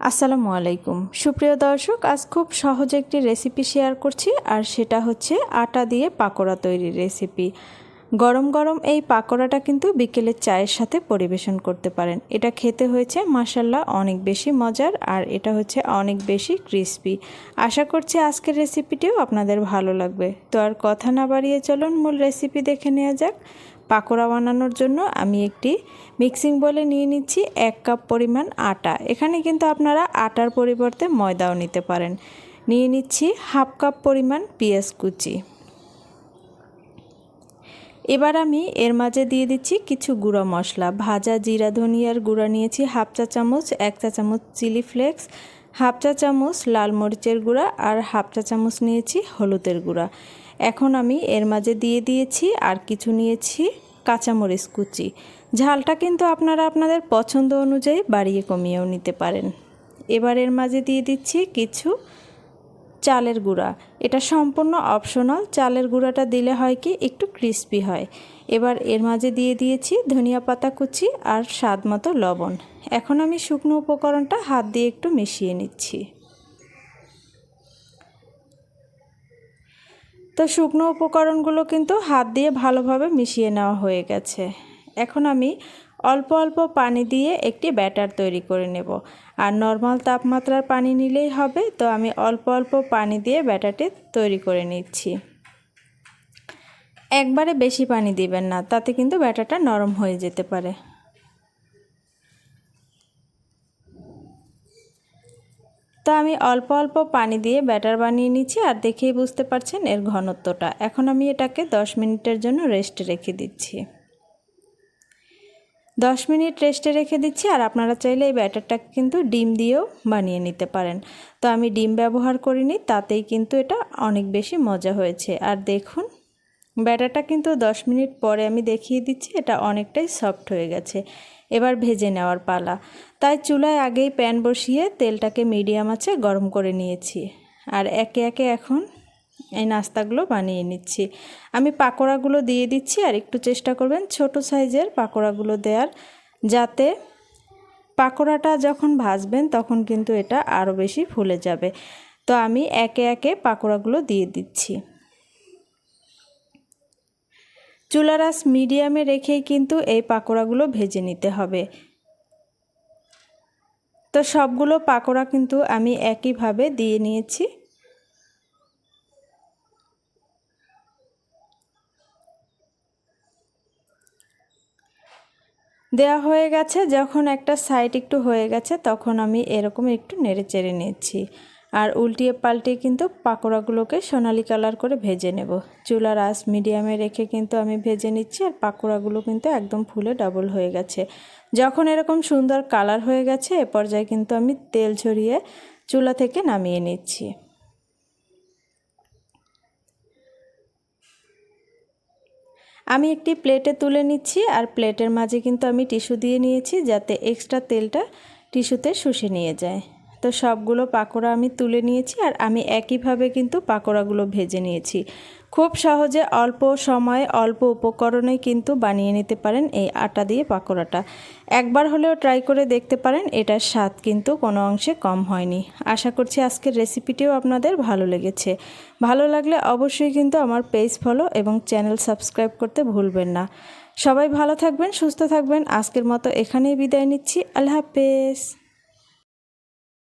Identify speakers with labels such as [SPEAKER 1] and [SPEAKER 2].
[SPEAKER 1] আসসালামু আলাইকুম। সুপ্রিয় দর্শক, আজ খুব সহজ একটি রেসিপি শেয়ার করছি, আর সেটা হচ্ছে আটা দিয়ে পাকোড়া তৈরির রেসিপি গরম গরম এই পাকোড়াটা কিন্তু বিকেলের চায়ের সাথে পরিবেশন করতে পারেন। এটা খেতে হয়েছে মাসাল্লাহ অনেক বেশি মজার, আর এটা হচ্ছে অনেক বেশি ক্রিস্পি আশা করছি আজকের রেসিপিটিও আপনাদের ভালো লাগবে। তো আর কথা না বাড়িয়ে চলুন, মূল রেসিপি দেখে নেওয়া যাক। পাকোড়া বানানোর জন্য আমি একটি মিক্সিং বলে নিয়ে নিচ্ছি এক কাপ পরিমাণ আটা। এখানে কিন্তু আপনারা আটার পরিবর্তে ময়দাও নিতে পারেন। নিয়ে নিচ্ছি হাফ কাপ পরিমাণ পেঁয়াজ কুচি। এবার আমি এর মাঝে দিয়ে দিচ্ছি কিছু গুঁড়ো মশলা। ভাজা জিরা, ধনিয়ার গুঁড়া নিয়েছি হাফ চা চামচ, এক চা চামচ চিলি ফ্লেক্স, হাফ চা চামচ লাল মরিচের গুঁড়া আর হাফ চা চামচ নিয়েছি হলুদের গুঁড়া। এখন আমি এর মাঝে দিয়ে দিয়েছি আর কিছু নিয়েছি কাঁচামরিচ কুচি। ঝালটা কিন্তু আপনারা আপনাদের পছন্দ অনুযায়ী বাড়িয়ে কমিয়েও নিতে পারেন। এবার এর মাঝে দিয়ে দিচ্ছি কিছু চালের গুঁড়া। এটা সম্পূর্ণ অপশনাল। চালের গুঁড়াটা দিলে হয় কি, একটু ক্রিস্পি হয়। এবার এর মাঝে দিয়ে দিয়েছি ধনিয়া পাতা কুচি আর স্বাদ মতো লবণ। এখন আমি শুকনো উপকরণটা হাত দিয়ে একটু মিশিয়ে নিচ্ছি। তো শুকনো উপকরণগুলো কিন্তু হাত দিয়ে ভালোভাবে মিশিয়ে নেওয়া হয়ে গেছে। এখন আমি অল্প অল্প পানি দিয়ে একটি ব্যাটার তৈরি করে নেব। আর নর্মাল তাপমাত্রার পানি নিলেই হবে, তো আমি অল্প অল্প পানি দিয়ে ব্যাটারটি তৈরি করে নিচ্ছি। একবারে বেশি পানি দিবেন না, তাতে কিন্তু ব্যাটারটা নরম হয়ে যেতে পারে। তো আমি অল্প অল্প পানি দিয়ে ব্যাটার বানিয়ে নিচ্ছি আর দেখেই বুঝতে পারছেন এর ঘনত্বটা। এখন আমি এটাকে 10 মিনিটের জন্য রেস্টে রেখে দিচ্ছি। 10 মিনিট রেস্টে রেখে দিচ্ছি আর আপনারা চাইলে এই ব্যাটারটা কিন্তু ডিম দিয়েও বানিয়ে নিতে পারেন। তো আমি ডিম ব্যবহার করিনি, তাতেই কিন্তু এটা অনেক বেশি মজা হয়েছে। আর দেখুন ব্যাটারটা কিন্তু 10 মিনিট পরে আমি দেখিয়ে দিচ্ছি, এটা অনেকটাই সফট হয়ে গেছে। এবার ভেজে নেওয়ার পালা। তাই চুলায় আগেই প্যান বসিয়ে তেলটাকে মিডিয়াম আছে গরম করে নিয়েছি। আর একে একে এখন এই নাস্তাগুলো বানিয়ে নিচ্ছি। আমি পাকোড়াগুলো দিয়ে দিচ্ছি, আর একটু চেষ্টা করবেন ছোট সাইজের পাকোড়াগুলো দেওয়ার যাতে পাকোড়াটা যখন ভাজবেন তখন কিন্তু এটা আরও বেশি ফুলে যাবে। তো আমি একে একে পাকোড়াগুলো দিয়ে দিচ্ছি। চুলার আঁচ মিডিয়ামে রেখেই কিন্তু এই পাকোড়াগুলো ভেজে নিতে হবে। তো সবগুলো পাকোড়া কিন্তু আমি একইভাবে দিয়ে নিয়েছি। দেওয়া হয়ে গেছে, যখন একটা সাইড একটু হয়ে গেছে, তখন আমি এরকম একটু নেড়ে চেড়ে নিচ্ছি আর উল্টিয়ে পাল্টিয়ে কিন্তু পাকোড়াগুলোকে সোনালি কালার করে ভেজে নেব। চুলার আঁচ মিডিয়ামে রেখে কিন্তু আমি ভেজে নিচ্ছি আর পাকোড়াগুলো কিন্তু একদম ফুলে ডাবল হয়ে গেছে। যখন এরকম সুন্দর কালার হয়ে গেছে, এ পর্যায়ে কিন্তু আমি তেল ছড়িয়ে চুলা থেকে নামিয়ে নিচ্ছি। আমি একটি প্লেটে তুলে নিচ্ছি আর প্লেটের মাঝে কিন্তু আমি টিস্যু দিয়ে নিয়েছি যাতে এক্সট্রা তেলটা টিস্যুতে শুষে নিয়ে যায়। তো সবগুলো পাকোড়া আমি তুলে নিয়েছি আর আমি একইভাবে কিন্তু পাকোড়াগুলো ভেজে নিয়েছি। খুব সহজে অল্প সময়ে অল্প উপকরণে কিন্তু বানিয়ে নিতে পারেন এই আটা দিয়ে পাকোড়াটা। একবার হলেও ট্রাই করে দেখতে পারেন, এটার স্বাদ কিন্তু কোনো অংশে কম হয়নি। আশা করছি আজকের রেসিপিটিও আপনাদের ভালো লেগেছে। ভালো লাগলে অবশ্যই কিন্তু আমার পেজ ফলো এবং চ্যানেল সাবস্ক্রাইব করতে ভুলবেন না। সবাই ভালো থাকবেন, সুস্থ থাকবেন। আজকের মতো এখানেই বিদায় নিচ্ছি। আল্লাহ হাফেজ।